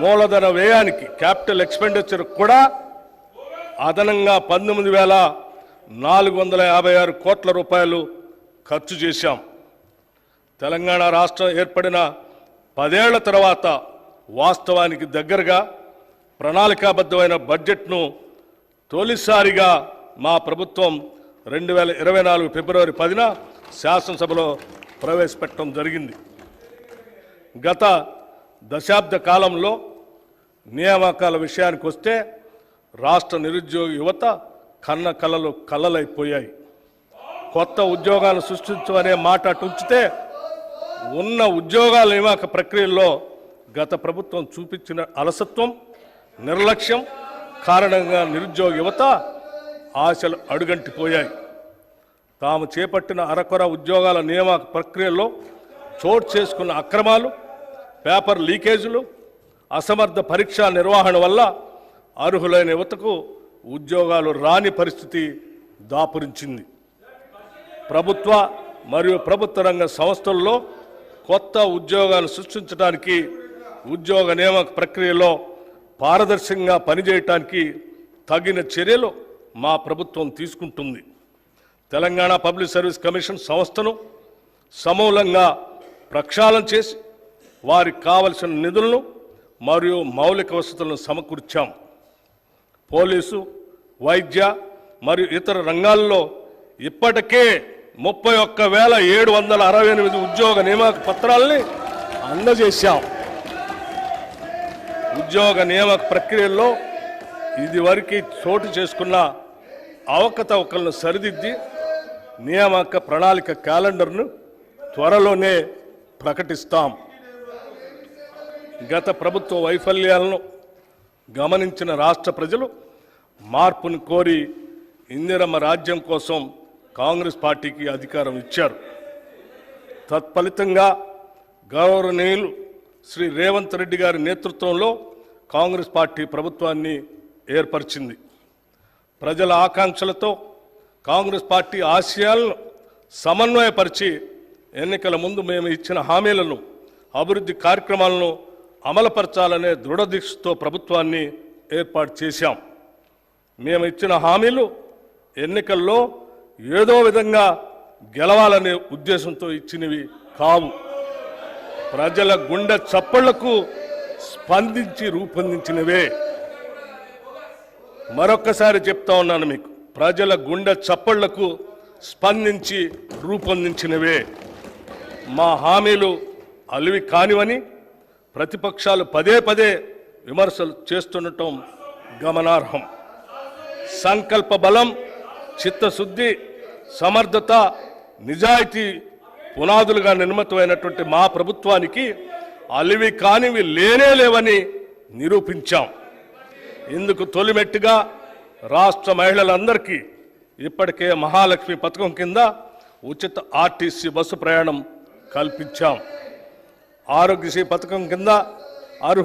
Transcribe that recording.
మూలధన వ్యయానికి capital expenditure కూడా అదనంగా పంతొమ్మిది వేల నాలుగు వందల యాభై ఆరు కోట్ల రూపాయలు ఖర్చు చేశాం. తెలంగాణ రాష్ట్రం ఏర్పడిన పదేళ్ళ తర్వాత వాస్తవానికి దగ్గరగా ప్రణాళికాబద్ధమైన బడ్జెట్ను తొలిసారిగా మా ప్రభుత్వం రెండు వేల ఇరవై నాలుగు ఫిబ్రవరి పదిన శాసనసభలో ప్రవేశపెట్టడం జరిగింది. గత దశాబ్ద కాలంలో నియామకాల విషయానికి వస్తే రాష్ట్ర నిరుద్యోగ యువత కన్న కళలు కళ్ళలైపోయాయి కొత్త ఉద్యోగాలు సృష్టించమనే మాట అటు ఉంచితే ఉన్న ఉద్యోగాల నియామక ప్రక్రియలో గత ప్రభుత్వం చూపించిన అలసత్వం నిర్లక్ష్యం కారణంగా నిరుద్యోగ యువత ఆశలు అడుగంటిపోయాయి. తాము చేపట్టిన అరకొర ఉద్యోగాల నియామక ప్రక్రియలో చోటు చేసుకున్న అక్రమాలు పేపర్ లీకేజీలు అసమర్థ పరీక్షా నిర్వహణ వల్ల అర్హులైన యువతకు ఉద్యోగాలు రాని పరిస్థితి దాపురించింది. ప్రభుత్వ మరియు ప్రభుత్వ రంగ సంస్థల్లో కొత్త ఉద్యోగాలు సృష్టించడానికి ఉద్యోగ నియామక ప్రక్రియలో పారదర్శకంగా పనిచేయటానికి తగిన చర్యలు మా ప్రభుత్వం తీసుకుంటుంది. తెలంగాణ పబ్లిక్ సర్వీస్ కమిషన్ సంస్థను సమూలంగా ప్రక్షాళన చేసి వారికి కావలసిన నిధులను మరియు మౌలిక వసతులను సమకూర్చాం. పోలీసు వైద్య మరియు ఇతర రంగాల్లో ఇప్పటికే ముప్పై ఒక్క వేల ఏడు వందల అరవై ఎనిమిది ఉద్యోగ నియామక పత్రాలని అందజేశాం. ఉద్యోగ నియామక ప్రక్రియల్లో ఇదివరకు చోటు చేసుకున్న అవకతవకలను సరిదిద్ది నియామక ప్రణాళిక క్యాలెండర్ను త్వరలోనే ప్రకటిస్తాం. గత ప్రభుత్వ వైఫల్యాలను గమనించిన రాష్ట్ర ప్రజలు మార్పును కోరి ఇందిరమ్మ రాజ్యం కోసం కాంగ్రెస్ పార్టీకి అధికారం ఇచ్చారు. తత్ఫలితంగా గౌరవనీయులు శ్రీ రేవంత్ రెడ్డి గారి నేతృత్వంలో కాంగ్రెస్ పార్టీ ప్రభుత్వాన్ని ఏర్పరిచింది. ప్రజల ఆకాంక్షలతో కాంగ్రెస్ పార్టీ ఆశయాలను సమన్వయపరిచి ఎన్నికల ముందు మేము ఇచ్చిన హామీలను అభివృద్ధి కార్యక్రమాలను అమలుపరచాలనే దృఢదీక్షతో ప్రభుత్వాన్ని ఏర్పాటు చేశాం. మేము ఇచ్చిన హామీలు ఎన్నికల్లో ఏదో విధంగా గెలవాలనే ఉద్దేశంతో ఇచ్చినవి కావు. ప్రజల గుండె చప్పళ్ళకు స్పందించి రూపొందించినవే. మరొక్కసారి చెప్తా ఉన్నాను మీకు ప్రజల గుండె చప్పళ్ళకు స్పందించి రూపొందించినవే. మా హామీలు అలివి కానివని ప్రతిపక్షాలు పదే పదే విమర్శలు చేస్తుండటం గమనార్హం. సంకల్ప బలం చిత్తశుద్ధి సమర్థత నిజాయితీ పునాదులుగా నిర్మితమైనటువంటి మా ప్రభుత్వానికి అలివి కానివి లేనే లేవని నిరూపించాం. ఇందుకు తొలిమెట్టుగా రాష్ట్ర మహిళలందరికీ ఇప్పటికే మహాలక్ష్మి పథకం కింద ఉచిత ఆర్టీసీ బస్సు ప్రయాణం కల్పించాం. ఆరోగ్యశ్రీ పథకం కింద అర్హులు